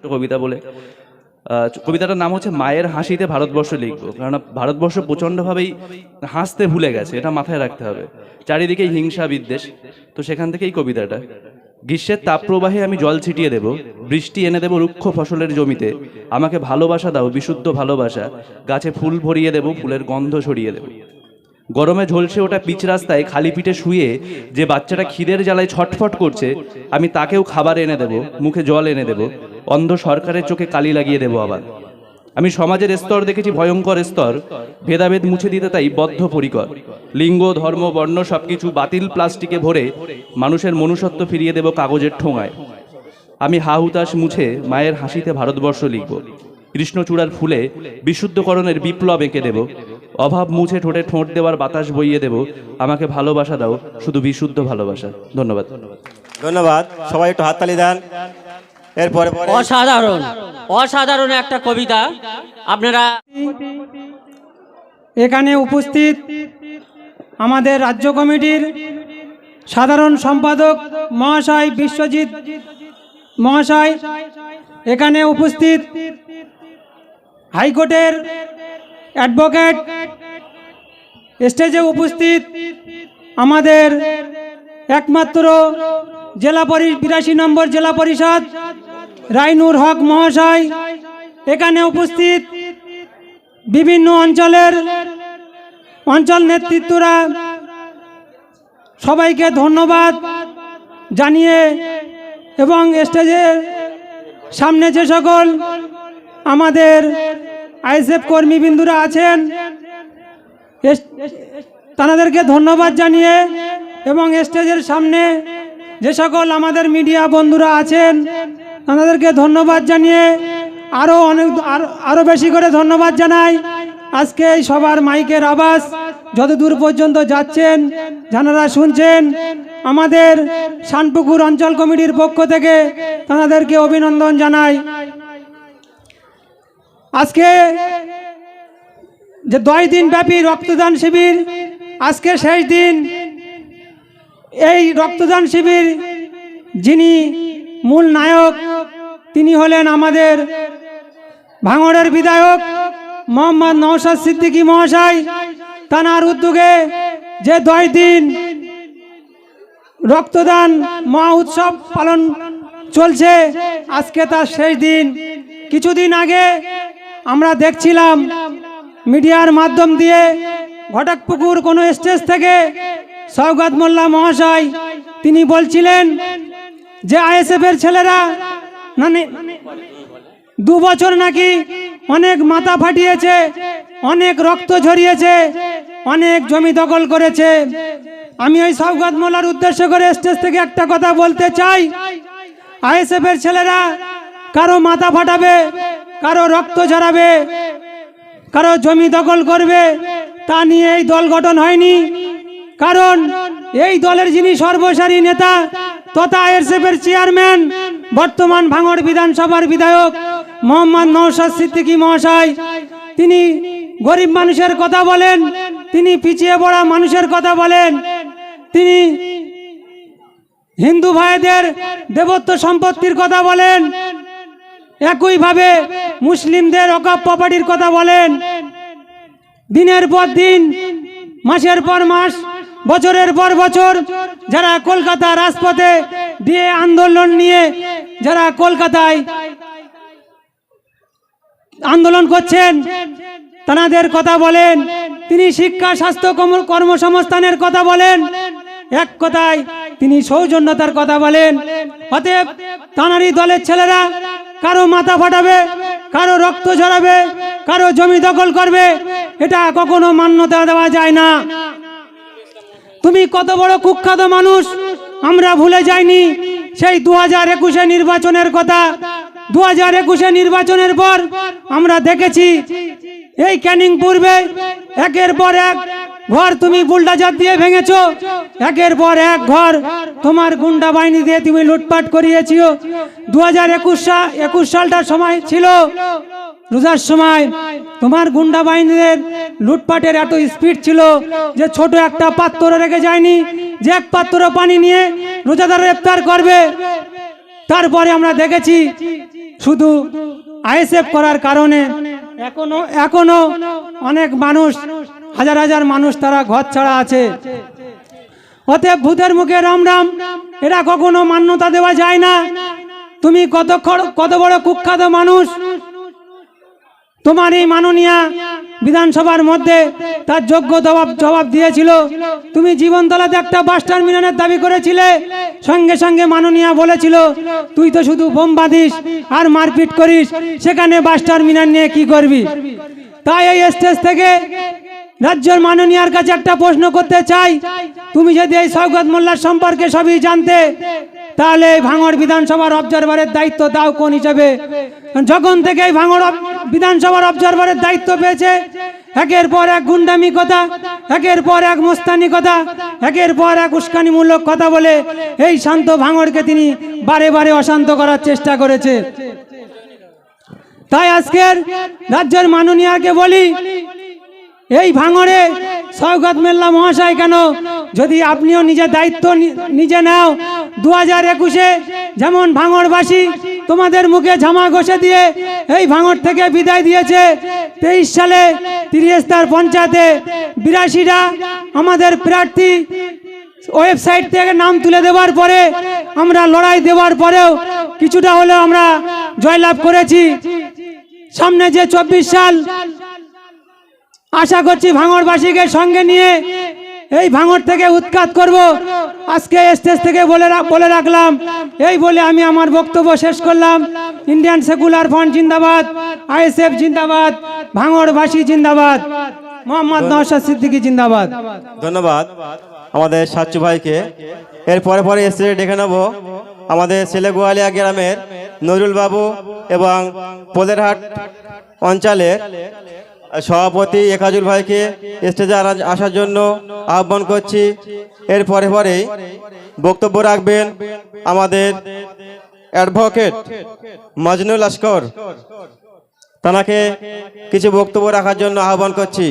ছোট্ট কবিতা বলে। কবিতাটার নাম হচ্ছে মায়ের হাসিতে ভারতবর্ষ লিখব। কারণ ভারতবর্ষ প্রচণ্ডভাবেই হাসতে ভুলে গেছে, এটা মাথায় রাখতে হবে। চারিদিকে হিংসা, বিদ্বেষ। তো সেখান থেকেই কবিতাটা। গ্রীষ্মের তাপপ্রবাহে আমি জল ছিটিয়ে দেব, বৃষ্টি এনে দেব রুক্ষ ফসলের জমিতে। আমাকে ভালোবাসা দাও, বিশুদ্ধ ভালোবাসা। গাছে ফুল ভরিয়ে দেব, ফুলের গন্ধ ছড়িয়ে দেব। গরমে ঝলসে ওটা পিচ রাস্তায় খালি পিঠে শুয়ে যে বাচ্চাটা খিদের জ্বালায় ছটফট করছে, আমি তাকেও খাবার এনে দেব, মুখে জল এনে দেব। অন্ধ সরকারের চোখে কালি লাগিয়ে দেব আবার। আমি সমাজের স্তর দেখেছি, ভয়ঙ্কর স্তর। ভেদাভেদ মুছে দিতে তাই বদ্ধ বদ্ধপরিকর। লিঙ্গ, ধর্ম, বর্ণ সবকিছু বাতিল প্লাস্টিকে ভরে মানুষের মনুষ্যত্ব ফিরিয়ে দেব কাগজের ঠোঙায়। আমি হা হুতাশ মুছে মায়ের হাসিতে ভারতবর্ষ লিখব। কৃষ্ণচূড়ার ফুলে বিশুদ্ধকরণের বিপ্লব এঁকে দেব। অভাব মুছে ঠোঁটে ঠোঁট দেওয়ার বাতাস বইয়ে দেব। আমাকে ভালোবাসা দাও, শুধু বিশুদ্ধ ভালোবাসা। ধন্যবাদ। ধন্যবাদ। সবাই একটু হাততালি দেন। এরপরে অসাধারণ অসাধারণ একটা কবিতা। আপনারা এখানে উপস্থিত আমাদের রাজ্য কমিটির সাধারণ সম্পাদক মহাশয় বিশ্বজিৎ মহাশয়। এখানে উপস্থিত হাইকোর্টের অ্যাডভোকেট। স্টেজে উপস্থিত আমাদের একমাত্র জেলা পরি বিরাশি নম্বর জেলা পরিষদ রাইনুর হক মহাশয়, এখানে উপস্থিত বিভিন্ন অঞ্চলের অঞ্চল নেতৃত্বরা, সবাইকে ধন্যবাদ জানিয়ে এবং স্টেজের সামনে যে সকল আমাদের আইএসএফ কর্মীবৃন্দুরা আছেন তাদেরকে ধন্যবাদ জানিয়ে এবং স্টেজের সামনে যে সকল আমাদের মিডিয়া বন্ধুরা আছেন তাদেরকে ধন্যবাদ জানিয়ে আরও অনেক আরো- আরও বেশি করে ধন্যবাদ জানাই। আজকে এই সবার মাইকের আওয়াজ যত দূর পর্যন্ত যাচ্ছেন, যারা শুনছেন, আমাদের শানপুকুর অঞ্চল কমিটির পক্ষ থেকে তাদেরকে অভিনন্দন জানাই। আজকে যে দশ দিন ব্যাপী রক্তদান শিবির, আজকে শেষ দিন এই রক্তদান শিবির যিনি মূল নায়ক তিনি হলেন আমাদের ভাঙড়ের বিধায়ক মোহাম্মদ নওশাদ সিদ্দিকী মহাশয়। তানার উদ্যোগে যে দশ দিন রক্তদান মহা উৎসব পালন চলছে, আজকে তার শেষ দিন। কিছুদিন আগে আমরা দেখছিলাম মিডিয়ার মাধ্যম দিয়ে ঘটকপুকুর কোনো স্টেজ থেকে সৌগত মোল্লা মহাশয়, তিনি বলছিলেন যে আইএসএফ এর ছেলেরা দু বছর নাকি অনেক মাথা ফাটিয়েছে, অনেক রক্ত ঝরিয়েছে, অনেক জমি দখল করেছে। আমি ওই সৌগত মোল্লার উদ্দেশ্য করে স্টেজ থেকে একটা কথা বলতে চাই। আইএসএফ এর ছেলেরা কারও মাথা ফাটাবে, কারও রক্ত ঝরাবে, কারও জমি দখল করবে, তা নিয়ে এই দল গঠন হয়নি। কারণ এই দলের যিনি সর্বসারী নেতা তথা আইএসএফের চেয়ারম্যান বর্তমান ভাঙড় বিধানসভার বিধায়ক মোহাম্মদ নৌসাদ সিদ্দিকী মহাশয়। তিনি গরিব মানুষের কথা বলেন, তিনি পিছিয়ে পড়া মানুষের কথা বলেন। তিনি হিন্দু ভাইদের দেবত্ব সম্পত্তির কথা বলেন। একইভাবে মুসলিমদের অকাপ প্রপার্টির কথা বলেন। দিনের পর দিন, মাসের পর মাস, বছরের পর বছর যারা কলকাতা রাজপথে দিয়ে আন্দোলন নিয়ে যারা কলকাতায় আন্দোলন করছেন, তাদের কথা বলেন। তিনি শিক্ষা, স্বাস্থ্য কর্ম- কর্মসংস্থানের কথা বলেন। এক কথায় তিনি সৌজন্যতার কথা বলেন। অতএব তানারই দলের ছেলেরা কারও মাথা ফাটাবে, কারও রক্ত ঝরাবে, কারও জমি দখল করবে, এটা কখনো মান্যতা দেওয়া যায় না। তুমি কত বড় কুখ্যাত মানুষ, আমরা ভুলে যাইনি। সেই দু হাজার একুশে নির্বাচনের কথা দু হাজার একুশে নির্বাচনের পর আমরা দেখেছি, এই ক্যানিং পূর্বে একের পর এক ঘর তুমি বুলডাজার দিয়ে ভেঙেছ, একের পর এক ঘর তোমার গুন্ডা বাহিনী দিয়ে তুমি লুটপাট করিয়েছিও। দু হাজার একুশ সাল একুশ সালটার সময় ছিল রোজার সময় তোমার গুন্ডা বাহিনীদের লুটপাটের এত স্পিড ছিল যে ছোট একটা পাত্র রেখে যায়নি, যে এক পাত্র পানি নিয়ে রোজাদার ইফতার করবে। তারপরে আমরা দেখেছি শুধু আইএসএফ করার কারণে এখনও এখনও অনেক মানুষ, হাজার হাজার মানুষ তারা ঘর ছাড়া আছে। অতএব ভূতের মুখে রাম রাম, এরা কখনো মান্যতা দেওয়া যায় না। তুমি কত কত বড় কুখ্যাত মানুষ তোমার এই মাননীয়া বিধানসভার মধ্যে তার যোগ্য জবাব জবাব দিয়েছিল। তুমি জীবনতলাতে একটা বাস টার্মিনালের দাবি করেছিলে। সঙ্গে সঙ্গে মাননীয়া বলেছিল, তুই তো শুধু বোম বাঁধিস আর মারপিট করিস, সেখানে বাস টার্মিনাল নিয়ে কি করবি? তাই এই স্টেজ থেকে রাজ্যের মাননীয়ার কাছে একটা প্রশ্ন করতে চাই। তুমি যদি এই সৌগত মোল্লার সম্পর্কে সবই জানতে তাহলে এই ভাঙড় বিধানসভার অবজারভারের দায়িত্ব দাও কোন হিসাবে? যখন থেকে এই ভাঙড় বিধানসভার অবজারভারের দায়িত্ব পেয়েছে, একের পর এক গুন্ডামি কথা, একের পর এক মোস্তানি কথা, একের পর এক উস্কানিমূলক কথা বলে এই শান্ত ভাঙড়কে তিনি বারে বারে অশান্ত করার চেষ্টা করেছে। তাই আজকের রাজ্যের মাননীয়াকে বলি, এই ভাঙড়ে সৌগত মেল্লা মহাশয় কেন, যদি আপনিও নিজের দায়িত্ব নিজে নাও দু হাজার একুশে যেমন ভাঙড়বাসী তোমাদের মুখে ঝামা ঘষে দিয়ে এই ভাঙড় থেকে বিদায় দিয়েছে। তেইশ সালে তিরিস্তার পঞ্চায়েতে বিরাশিরা আমাদের প্রার্থী ওয়েবসাইট থেকে নাম তুলে দেওয়ার পরে আমরা লড়াই দেওয়ার পরেও কিছুটা হলেও আমরা জয়লাভ করেছি। সামনে যে চব্বিশ সাল, আশা করছি ভাঙড়বাসীকে সঙ্গে নিয়ে এই ভাঙড় থেকে উৎখাত করব। আজকে স্টেজ থেকে বলে বলে রাখলাম। এই বলে আমি আমার বক্তব্য শেষ করলাম। ইন্ডিয়ান সেকুলার ফ্রন্ট জিন্দাবাদ, আইএসএফ জিন্দাবাদ, ভাঙড়বাসী জিন্দাবাদ, মোহাম্মদ নওশাদ সিদ্দিকী জিন্দাবাদ। ধন্যবাদ। আমাদের সাচ্চু ভাইকে। এর পরে পরে এসে ডেকে নেব আমাদের ছেলেগোয়ালিয়া গ্রামের নজরুল বাবু এবং পোলেরহাট অঞ্চলের সভাপতি একাজুল ভাইকে স্টেজে আসার জন্য আহ্বান করছি। এর পরে পরে বক্তব্য রাখবেন আমাদের অ্যাডভোকেট মজনুল লস্কর তানাকে কিছু বক্তব্য রাখার জন্য আহ্বান করছি।